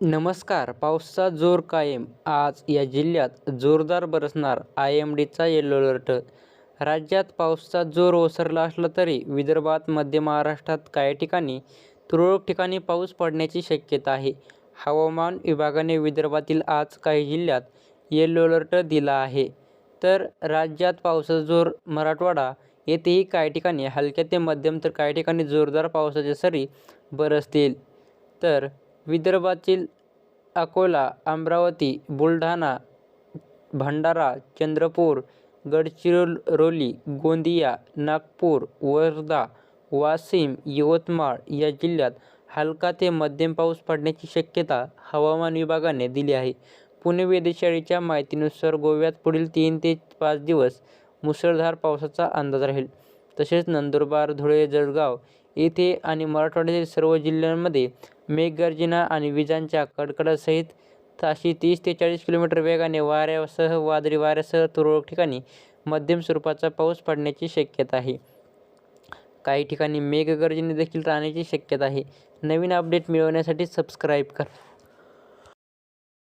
नमस्कार. पावसाचा जोर कायम. आज या जिल्ह्यात जोरदार बरसणार आय एम डीचा येलो अलर्ट राज्यात पावसाचा जोर ओसरला असला तरी विदर्भात मध्य महाराष्ट्रात काही ठिकाणी तुरळक ठिकाणी पाऊस पडण्याची शक्यता आहे. हवामान विभागाने विदर्भातील आज काही जिल्ह्यात येलो अलर्ट दिला आहे. तर राज्यात पावसाचा जोर मराठवाडा येथेही काही ठिकाणी हलक्या ते मध्यम तर काही ठिकाणी जोरदार पावसाच्या सरी बरसतील. तर विदर्भातील अकोला अमरावती बुलढाणा भंडारा चंद्रपूर गडचिरोली गोंदिया नागपूर वर्धा वाशिम यवतमाळ या जिल्ह्यात हलका ते मध्यम पाऊस पडण्याची शक्यता हवामान विभागाने दिली आहे. पुणे वेधशाळेच्या माहितीनुसार गोव्यात पुढील तीन ते पाच दिवस मुसळधार पावसाचा अंदाज राहील. तसेच नंदुरबार धुळे जळगाव येथे आणि मराठवाड्यातील सर्व जिल्ह्यांमध्ये मेघगर्जना आणि विजांच्या कडकडासहित ताशी तीस ते चाळीस किलोमीटर वेगाने वाऱ्यासह वादळी वाऱ्यासह तुरळक ठिकाणी मध्यम स्वरूपाचा पाऊस पडण्याची शक्यता आहे. काही ठिकाणी मेघगर्जने देखील राहण्याची शक्यता आहे. नवीन अपडेट मिळवण्यासाठी सबस्क्राईब करा.